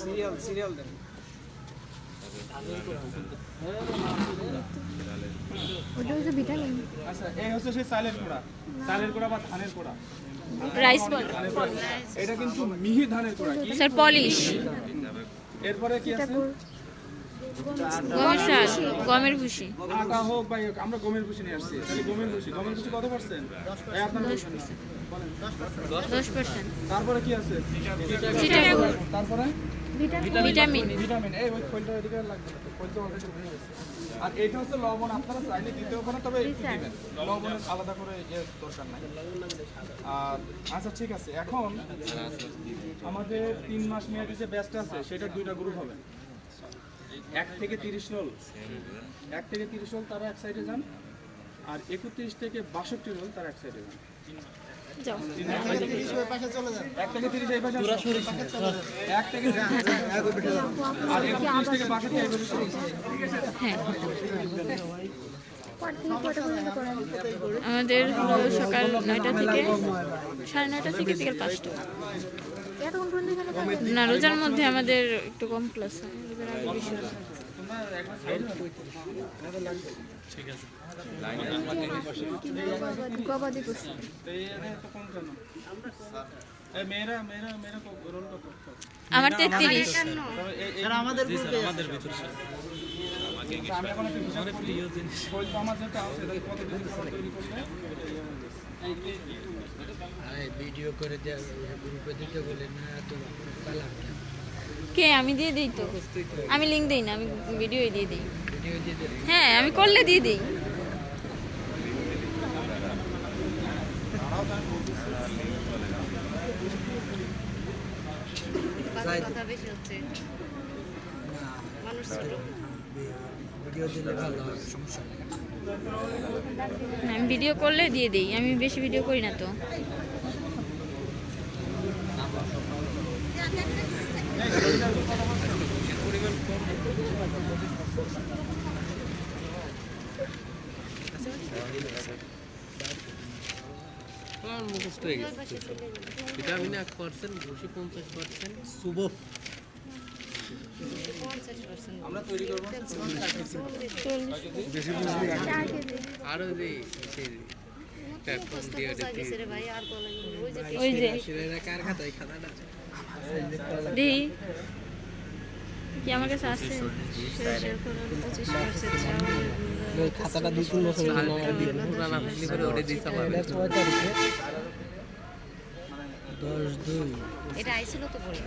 Serial serial দেন ওটা হচ্ছে vitamin আচ্ছা এই হচ্ছে সেই চালের কোড়া চালের কোড়া বা ধানের কোড়া রাইস বল ধানের কোড়া। এটা কিন্তু মিহি ধানের কোড়া। স্যার পলিশ এরপরে কি আছে? গমের শাক গমের আটা হোক বা ইয়ে আমরা গমের ভুসি নিয়ে আসছি। তাহলে গমের ভুসি। গমের ভুসি কত পার্সেন্ট এই আপনার। দশ পার্সেন্ট তারপরে কি আছে? তারপরে? ভিটামিন। ভিটামিন। এই ওই এদিকে লাগবে। অলরেডি ভেঙে গেছে। আর এটা হচ্ছে লবণ। আপনারা চাইলে দিতেও পারেন তবে দিবেন। লবণের আলাদা করে ইয়ে দরকার নাই। আর আচ্ছা ঠিক আছে। এখন আমাদের তিন মাস মেয়াদি যে ব্যাচটা আছে সেটা দুইটা গ্রুপ হবে। এক থেকে তিরিশ রোল এক থেকে তিরিশ রোল তারা এক সাইডে যান আর একত্রিশ থেকে বাষট্টি রোল তারা এক সাইডে যান। এক থেকে তিরিশ এই পাশে এক থেকে আর একত্রিশ থেকে বাষট্টি আমাদের সকাল নয়টা থেকে সাড়ে নয়টা থেকে বিকেল পাঁচটা? না রোজার মধ্যে আমাদের একটু কম ক্লাস হয়। গবাদি পশু আমার তেত্রিশ আচ্ছা, আমি ভিডিও করে দেওয়া গ্রুপে কে? আমি দিয়ে দিই তো। আমি লিঙ্ক দিই না, আমি ভিডিও দিয়ে দিই। হ্যাঁ আমি করলে দিয়ে দিই। ভিডিও দিলে ভালো হয় সমস্যা আমি ভিডিও করলে দিয়ে দিই। আমি বেশি ভিডিও করি না তো। আমার মুখস্থ হয়ে গেছে। ভিটামিন এক পার্সেন্ট পঞ্চাশ পার্সেন্ট শুভ। আমরা তৈরি করব চার কেজি আরও যে প্ল্যাটফর্ম দিয়ে ওই যে কার খাতায় খাতাটা দিই কি আমার কাছে আছে খাতাটা দুই তিন বছর পুরানা ফ্যামিলি করে ওটা ছয় তারিখে দশ দুই এটা আইছিল তো বলে